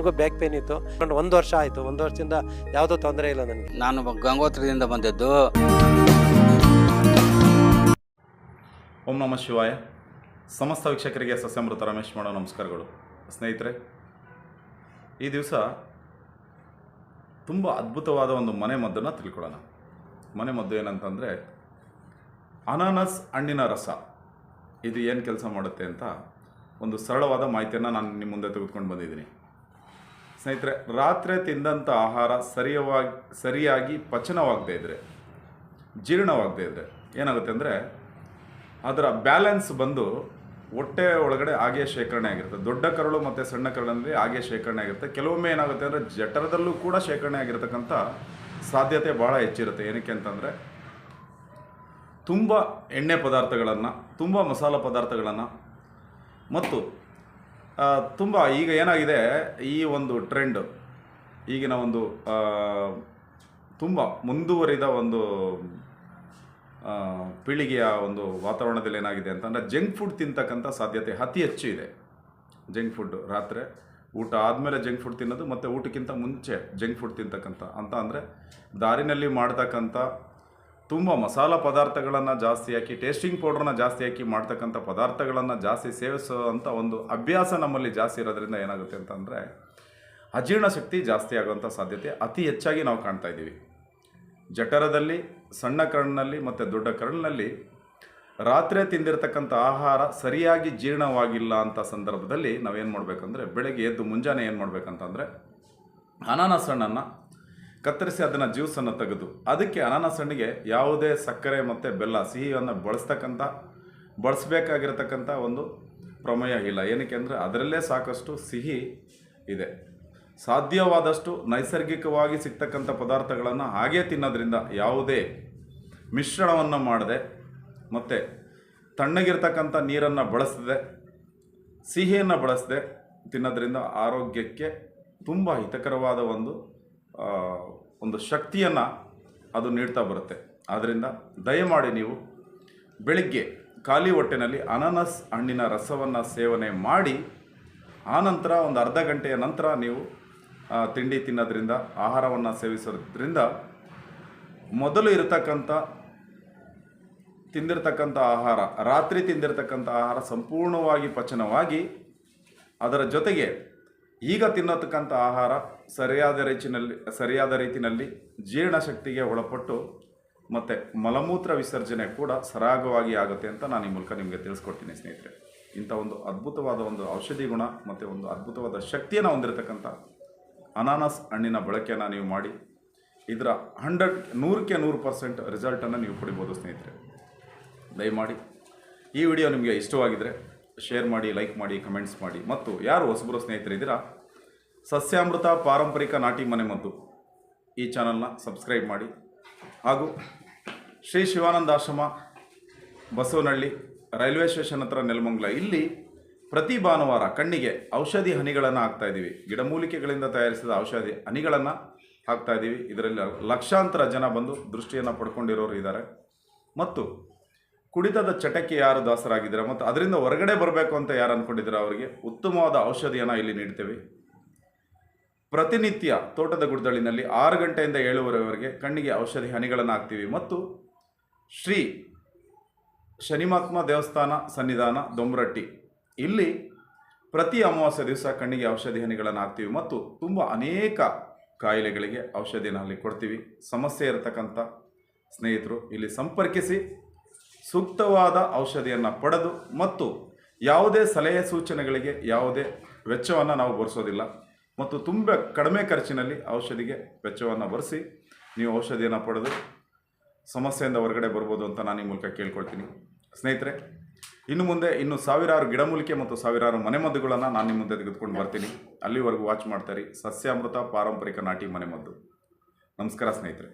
ನನಗೂ back pain ಇತ್ತು. ಒಂದು ಒಂದು ವರ್ಷ ಆಯಿತು. ಒಂದು ವರ್ಷದಿಂದ ಯಾವುದೋ ತೊಂದರೆ ಇಲ್ಲ ನನಗೆ. ನಾನು ಗಂಗೋತ್ರದಿಂದ ಬಂದಿದ್ದು. ಓಂ ನಮ ಶಿವಾಯ. ಸಮಸ್ತ ವೀಕ್ಷಕರಿಗೆ ಸಸ್ಯಮೃತ ರಮೇಶ್ ಮಾಡೋ ನಮಸ್ಕಾರಗಳು. ಸ್ನೇಹಿತರೆ ಈ ದಿವಸ ತುಂಬ ಅದ್ಭುತವಾದ ಒಂದು ಮನೆ ಮದ್ದನ್ನು ತಿಳ್ಕೊಳ್ಳೋಣ. ಮನೆ ಮದ್ದು ಏನಂತಂದರೆ ಅನಾನಸ್ ಹಣ್ಣಿನ ರಸ. ಇದು ಏನು ಕೆಲಸ ಮಾಡುತ್ತೆ ಅಂತ ಒಂದು ಸರಳವಾದ ಮಾಹಿತಿಯನ್ನು ನಾನು ನಿಮ್ಮ ಮುಂದೆ ತೆಗೆದುಕೊಂಡು ಬಂದಿದ್ದೀನಿ. ಸ್ನೇಹಿತರೆ, ರಾತ್ರಿ ತಿಂದಂಥ ಆಹಾರ ಸರಿಯವಾಗಿ, ಸರಿಯಾಗಿ ಪಚನವಾಗದೇ ಇದ್ದರೆ ಜೀರ್ಣವಾಗದೇ ಇದ್ದರೆ ಏನಾಗುತ್ತೆ ಅಂದರೆ, ಅದರ ಬ್ಯಾಲೆನ್ಸ್ ಬಂದು ಹೊಟ್ಟೆ ಒಳಗಡೆ ಹಾಗೆ ಶೇಖರಣೆ ಆಗಿರುತ್ತೆ. ದೊಡ್ಡ ಕರಳು ಮತ್ತು ಸಣ್ಣ ಕರಳಲ್ಲಿ ಹಾಗೆ ಶೇಖರಣೆ ಆಗಿರುತ್ತೆ. ಕೆಲವೊಮ್ಮೆ ಏನಾಗುತ್ತೆ ಅಂದರೆ, ಜಠರದಲ್ಲೂ ಕೂಡ ಶೇಖರಣೆ ಆಗಿರತಕ್ಕಂಥ ಸಾಧ್ಯತೆ ಭಾಳ ಹೆಚ್ಚಿರುತ್ತೆ. ಏನಕ್ಕೆ ಅಂತಂದರೆ, ತುಂಬ ಎಣ್ಣೆ ಪದಾರ್ಥಗಳನ್ನು, ತುಂಬ ಮಸಾಲ ಪದಾರ್ಥಗಳನ್ನು ಮತ್ತು ತುಂಬ ಈಗ ಏನಾಗಿದೆ, ಈ ಒಂದು ಟ್ರೆಂಡ್ ಈಗಿನ ಒಂದು ತುಂಬ ಮುಂದುವರಿದ ಒಂದು ಪೀಳಿಗೆಯ ಒಂದು ವಾತಾವರಣದಲ್ಲಿ ಏನಾಗಿದೆ ಅಂತಂದರೆ ಜಂಕ್ ಫುಡ್ ತಿಂತಕ್ಕಂಥ ಸಾಧ್ಯತೆ ಅತಿ ಹೆಚ್ಚು ಇದೆ. ಜಂಕ್ ಫುಡ್ ರಾತ್ರಿ, ಊಟ ಆದಮೇಲೆ ಜಂಕ್ ಫುಡ್ ತಿನ್ನೋದು, ಮತ್ತು ಊಟಕ್ಕಿಂತ ಮುಂಚೆ ಜಂಕ್ ಫುಡ್ ತಿಂತಕ್ಕಂಥ ಅಂತ ಅಂದರೆ, ದಾರಿನಲ್ಲಿ ಮಾಡ್ತಕ್ಕಂಥ ತುಂಬ ಮಸಾಲ ಪದಾರ್ಥಗಳನ್ನು ಜಾಸ್ತಿ ಹಾಕಿ ಟೇಸ್ಟಿಂಗ್ ಪೌಡ್ರನ್ನ ಜಾಸ್ತಿ ಹಾಕಿ ಮಾಡ್ತಕ್ಕಂಥ ಪದಾರ್ಥಗಳನ್ನು ಜಾಸ್ತಿ ಸೇವಿಸುವಂಥ ಒಂದು ಅಭ್ಯಾಸ ನಮ್ಮಲ್ಲಿ ಜಾಸ್ತಿ ಇರೋದ್ರಿಂದ ಏನಾಗುತ್ತೆ ಅಂತಂದರೆ, ಅಜೀರ್ಣ ಶಕ್ತಿ ಜಾಸ್ತಿ ಆಗುವಂಥ ಸಾಧ್ಯತೆ ಅತಿ ಹೆಚ್ಚಾಗಿ ನಾವು ಕಾಣ್ತಾ ಇದ್ದೀವಿ. ಜಠರದಲ್ಲಿ, ಸಣ್ಣ ಕರ್ಣಿನಲ್ಲಿ ಮತ್ತು ದೊಡ್ಡ ಕರ್ಣಿನಲ್ಲಿ ರಾತ್ರಿ ತಿಂದಿರತಕ್ಕಂಥ ಆಹಾರ ಸರಿಯಾಗಿ ಜೀರ್ಣವಾಗಿಲ್ಲ ಅಂತ ಸಂದರ್ಭದಲ್ಲಿ ನಾವೇನು ಮಾಡಬೇಕಂದ್ರೆ, ಬೆಳಗ್ಗೆ ಎದ್ದು ಮುಂಜಾನೆ ಏನು ಮಾಡಬೇಕಂತಂದರೆ, ಅನಾನಸ್ ಹಣ್ಣನ್ನು ಕತ್ತರಿಸಿ ಅದನ್ನು ಜ್ಯೂಸನ್ನು ತೆಗೆದು, ಅದಕ್ಕೆ ಅನಾನಸ್ ಹಣ್ಣಿಗೆ ಯಾವುದೇ ಸಕ್ಕರೆ ಮತ್ತು ಬೆಲ್ಲ, ಸಿಹಿಯನ್ನು ಬಳಸ್ತಕ್ಕಂಥ, ಬಳಸಬೇಕಾಗಿರತಕ್ಕಂಥ ಒಂದು ಪ್ರಮೇಯ ಇಲ್ಲ. ಏನಕ್ಕೆ ಅಂದರೆ ಅದರಲ್ಲೇ ಸಾಕಷ್ಟು ಸಿಹಿ ಇದೆ. ಸಾಧ್ಯವಾದಷ್ಟು ನೈಸರ್ಗಿಕವಾಗಿ ಸಿಗ್ತಕ್ಕಂಥ ಪದಾರ್ಥಗಳನ್ನು ಹಾಗೇ ತಿನ್ನೋದ್ರಿಂದ ಯಾವುದೇ ಮಿಶ್ರಣವನ್ನು ಮಾಡದೆ ಮತ್ತು ತಣ್ಣಗಿರ್ತಕ್ಕಂಥ ನೀರನ್ನು ಬಳಸದೆ, ಸಿಹಿಯನ್ನು ಬಳಸದೆ ತಿನ್ನೋದ್ರಿಂದ ಆರೋಗ್ಯಕ್ಕೆ ತುಂಬ ಹಿತಕರವಾದ ಒಂದು ಒಂದು ಶಕ್ತಿಯನ್ನು ಅದು ನೀಡ್ತಾ ಬರುತ್ತೆ. ಆದ್ದರಿಂದ ದಯಮಾಡಿ ನೀವು ಬೆಳಿಗ್ಗೆ ಖಾಲಿ ಹೊಟ್ಟೆನಲ್ಲಿ ಅನಾನಸ್ ಹಣ್ಣಿನ ರಸವನ್ನು ಸೇವನೆ ಮಾಡಿ, ಆನಂತರ ಒಂದು ಅರ್ಧ ಗಂಟೆಯ ನಂತರ ನೀವು ತಿಂಡಿ ತಿನ್ನೋದ್ರಿಂದ, ಆಹಾರವನ್ನು ಸೇವಿಸೋದ್ರಿಂದ ಮೊದಲು ಇರತಕ್ಕಂಥ, ತಿಂದಿರತಕ್ಕಂಥ ಆಹಾರ, ರಾತ್ರಿ ತಿಂದಿರತಕ್ಕಂಥ ಆಹಾರ ಸಂಪೂರ್ಣವಾಗಿ ಪಚನವಾಗಿ ಅದರ ಜೊತೆಗೆ ಈಗ ತಿನ್ನತಕ್ಕಂಥ ಆಹಾರ ಸರಿಯಾದ ರೀತಿಯಲ್ಲಿ ಸರಿಯಾದ ರೀತಿಯಲ್ಲಿ ಜೀರ್ಣಶಕ್ತಿಗೆ ಒಳಪಟ್ಟು ಮತ್ತು ಮಲಮೂತ್ರ ವಿಸರ್ಜನೆ ಕೂಡ ಸರಾಗವಾಗಿ ಆಗುತ್ತೆ ಅಂತ ನಾನು ಈ ಮೂಲಕ ನಿಮಗೆ ತಿಳಿಸ್ಕೊಡ್ತೀನಿ ಸ್ನೇಹಿತರೆ. ಇಂಥ ಒಂದು ಅದ್ಭುತವಾದ ಒಂದು ಔಷಧಿ ಗುಣ ಮತ್ತು ಒಂದು ಅದ್ಭುತವಾದ ಶಕ್ತಿಯನ್ನು ಹೊಂದಿರತಕ್ಕಂಥ ಅನಾನಸ್ ಹಣ್ಣಿನ ಬಳಕೆಯನ್ನು ನೀವು ಮಾಡಿ, ಇದರ ಹಂಡ್ರೆಡ್, ನೂರಕ್ಕೆ ನೂರು ಪರ್ಸೆಂಟ್ ರಿಸಲ್ಟನ್ನು ನೀವು ಪಡಿಬೋದು ಸ್ನೇಹಿತರೆ. ದಯಮಾಡಿ ಈ ವಿಡಿಯೋ ನಿಮಗೆ ಇಷ್ಟವಾಗಿದ್ದರೆ ಶೇರ್ ಮಾಡಿ ಲೈಕ್ ಮಾಡಿ ಕಮೆಂಟ್ಸ್ ಮಾಡಿ. ಮತ್ತು ಯಾರು ಹೊಸಬರು ಸ್ನೇಹಿತರಿದ್ದೀರಾ, ಸಸ್ಯಾಮೃತ ಪಾರಂಪರಿಕ ನಾಟಿ ಮನೆ ಮದ್ದು ಈ ಚಾನಲ್ನ ಸಬ್ಸ್ಕ್ರೈಬ್ ಮಾಡಿ. ಹಾಗೂ ಶ್ರೀ ಶಿವಾನಂದ ಆಶ್ರಮ, ಬಸವನಹಳ್ಳಿ ರೈಲ್ವೆ ಸ್ಟೇಷನ್ ಹತ್ರ ನೆಲಮಂಗ್ಲ. ಇಲ್ಲಿ ಪ್ರತಿ ಭಾನುವಾರ ಕಣ್ಣಿಗೆ ಔಷಧಿ ಹನಿಗಳನ್ನು ಹಾಕ್ತಾ ಇದ್ದೀವಿ. ಗಿಡಮೂಲಿಕೆಗಳಿಂದ ತಯಾರಿಸಿದ ಔಷಧಿ ಹನಿಗಳನ್ನು ಹಾಕ್ತಾ ಇದ್ದೀವಿ. ಇದರಲ್ಲಿ ಲಕ್ಷಾಂತರ ಜನ ಬಂದು ದೃಷ್ಟಿಯನ್ನು ಪಡ್ಕೊಂಡಿರೋರು ಇದ್ದಾರೆ. ಮತ್ತು ಕುಡಿತದ ಚಟಕ್ಕೆ ಯಾರು ದಾಸರಾಗಿದ್ದೀರಾ? ಮತ್ತು ಅದರಿಂದ ಹೊರಗಡೆ ಬರಬೇಕು ಅಂತ ಯಾರು ಅಂದ್ಕೊಂಡಿದ್ದೀರಾ ಅವರಿಗೆ? ಉತ್ತಮವಾದ ಔಷಧಿಯನ್ನು ಇಲ್ಲಿ ನೀಡ್ತೇವೆ. ಪ್ರತಿನಿತ್ಯ ತೋಟದ ಗುಡ್ದಳಿನಲ್ಲಿ ಆರು ಗಂಟೆಯಿಂದ ಏಳುವರೆವರೆಗೆ ಕಣ್ಣಿಗೆ ಔಷಧಿ ಹನಿಗಳನ್ನು ಹಾಕ್ತೀವಿ. ಮತ್ತು ಶ್ರೀ ಶನಿಮಾತ್ಮ ದೇವಸ್ಥಾನ ಸನ್ನಿಧಾನ ದೊಂಬರಟ್ಟಿ ಇಲ್ಲಿ ಪ್ರತಿ ಅಮಾವಾಸ್ಯ ದಿವಸ ಕಣ್ಣಿಗೆ ಔಷಧಿ ಹನಿಗಳನ್ನು ಹಾಕ್ತೀವಿ. ಮತ್ತು ತುಂಬ ಅನೇಕ ಕಾಯಿಲೆಗಳಿಗೆ ಔಷಧಿನ ಅಲ್ಲಿ ಕೊಡ್ತೀವಿ. ಸಮಸ್ಯೆ ಇರತಕ್ಕಂಥ ಸ್ನೇಹಿತರು ಇಲ್ಲಿ ಸಂಪರ್ಕಿಸಿ. ಸೂಕ್ತವಾದ ಔಷಧಿಯನ್ನು ಪಡೆದು ಮತ್ತು ಯಾವುದೇ ಸಲಹೆ ಸೂಚನೆಗಳಿಗೆ ಯಾವುದೇ ವೆಚ್ಚವನ್ನು ನಾವು ಬರೆಸೋದಿಲ್ಲ. ಮತ್ತು ತುಂಬ ಕಡಿಮೆ ಖರ್ಚಿನಲ್ಲಿ ಔಷಧಿಗೆ ವೆಚ್ಚವನ್ನು ಭರಿಸಿ ನೀವು ಔಷಧಿಯನ್ನು ಪಡೆದು ಸಮಸ್ಯೆಯಿಂದ ಹೊರಗಡೆ ಬರ್ಬೋದು ಅಂತ ನಾನು ಈ ಮೂಲಕ ಕೇಳ್ಕೊಳ್ತೀನಿ. ಸ್ನೇಹಿತರೆ, ಇನ್ನು ಮುಂದೆ ಇನ್ನು ಸಾವಿರಾರು ಗಿಡಮೂಲಿಕೆ ಮತ್ತು ಸಾವಿರಾರು ಮನೆಮದ್ದುಗಳನ್ನು ನಾನು ನಿಮ್ಮ ಮುಂದೆ ತೆಗೆದುಕೊಂಡು ಬರ್ತೀನಿ. ಅಲ್ಲಿವರೆಗೂ ವಾಚ್ ಮಾಡ್ತಾರೆ ಸಸ್ಯಾಮೃತ ಪಾರಂಪರಿಕ ನಾಟಿ ಮನೆಮದ್ದು. ನಮಸ್ಕಾರ ಸ್ನೇಹಿತರೆ.